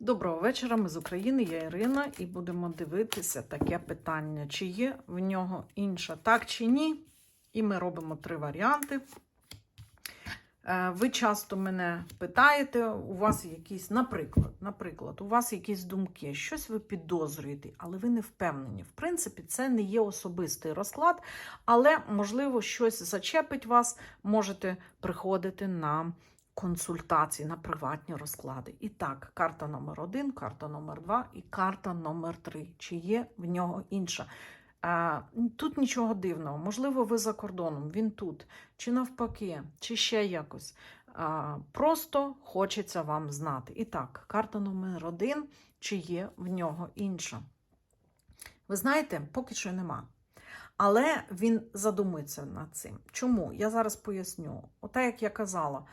Доброго вечора, ми з України, я Ірина, і будемо дивитися таке питання, чи є в нього інша, так чи ні. І ми робимо три варіанти. Е, Ви часто мене питаєте, у вас якісь, наприклад, наприклад, у вас якісь думки, щось ви підозрюєте, але ви не впевнені. В принципі, це не є особистий розклад, але, можливо, щось зачепить вас, можете приходити на консультації, на приватні розклади. І так, карта номер один, карта номер два і карта номер три. Чи є в нього інша? Тут нічого дивного. Можливо, ви за кордоном, він тут, чи навпаки, чи ще якось. Просто хочеться вам знати. І так, карта номер один, чи є в нього інша. Ви знаєте, поки що нема. Але він задумується над цим. Чому? Я зараз поясню. Ота, як я казала,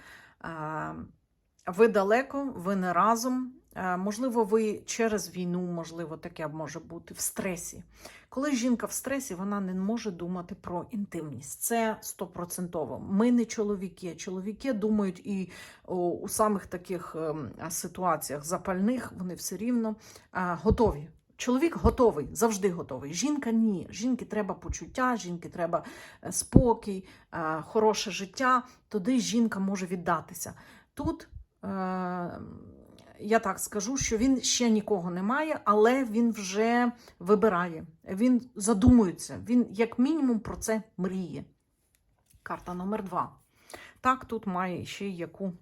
ви далеко, ви не разом. Можливо, ви через війну, можливо, таке може бути в стресі. Коли жінка в стресі, вона не може думати про інтимність. Це стопроцентово. Ми не чоловіки. Чоловіки думають і у самих таких ем, ситуаціях запальних вони все рівно готові. Чоловік готовий, завжди готовий. Жінка ні. Жінки треба почуття, жінки треба е, спокій, е, хороше життя. Туди жінка може віддатися. Тут е, я так скажу, що він ще нікого не має, але він вже вибирає. Він задумується. Він, як мінімум, про це мріє. Карта номер два. Так, тут має ще яку.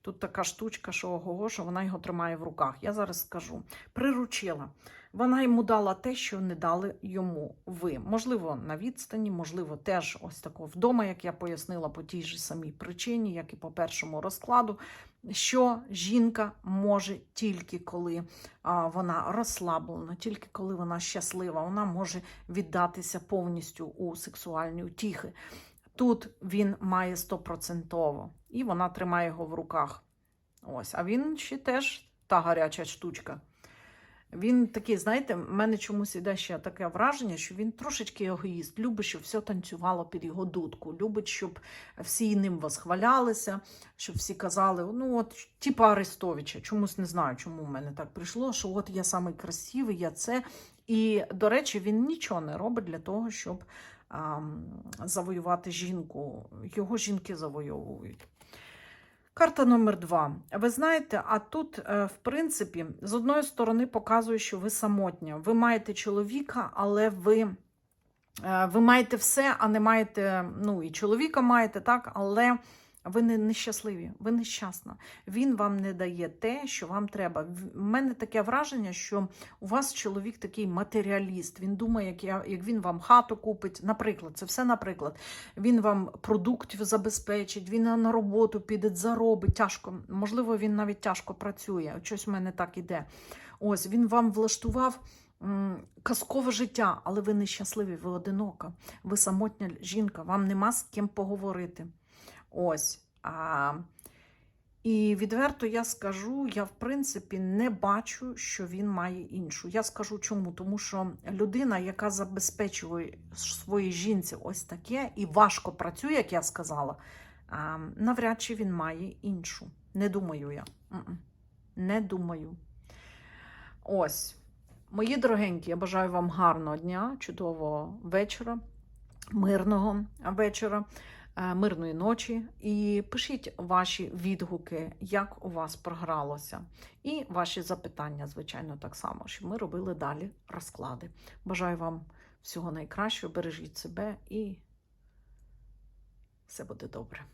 Тут така штучка, що ого, що вона його тримає в руках. Я зараз скажу. Приручила. Вона йому дала те, що не дали йому ви. Можливо, на відстані, можливо, теж ось тако вдома, як я пояснила по тій же самій причині, як і по першому розкладу, що жінка може тільки коли вона розслаблена, тільки коли вона щаслива, вона може віддатися повністю у сексуальні утіхи. Тут він має стопроцентово, і вона тримає його в руках. Ось, а він ще теж та гаряча штучка. Він такий, знаєте, в мене чомусь іде ще таке враження, що він трошечки егоїст, любить, щоб все танцювало під його дудку, любить, щоб всі ним восхвалялися, щоб всі казали, ну от, типа Арестовича, чомусь не знаю, чому в мене так прийшло, що от я самий красивий, я це. І, до речі, він нічого не робить для того, щоб завоювати жінку. Його жінки завойовують. Карта номер два. Ви знаєте, а тут, е, в принципі, з одної сторони показує, що ви самотня. Ви маєте чоловіка, але ви, е, ви маєте все, а не маєте, ну, і чоловіка маєте, так, але ви не нещасливі, ви нещасна. Він вам не дає те, що вам треба. У мене таке враження, що у вас чоловік такий матеріаліст. Він думає, як, я, як він вам хату купить. Наприклад, це все наприклад. Він вам продуктів забезпечить, він на роботу піде, заробить тяжко. Можливо, він навіть тяжко працює. Щось в мене так іде. Ось він вам влаштував. Казкове життя, але ви нещасливі, ви одинока, ви самотня жінка, вам нема з ким поговорити. Ось. А, і відверто я скажу, я в принципі не бачу, що він має іншу. Я скажу чому? Тому що людина, яка забезпечує своїй жінці ось таке і важко працює, як я сказала, а, навряд чи він має іншу. Не думаю я. Не думаю. Ось. Мої дорогенькі, я бажаю вам гарного дня, чудового вечора, мирного вечора мирної ночі і пишіть ваші відгуки, як у вас програлося. І ваші запитання, звичайно, так само, щоб ми робили далі розклади. Бажаю вам всього найкращого, бережіть себе і все буде добре.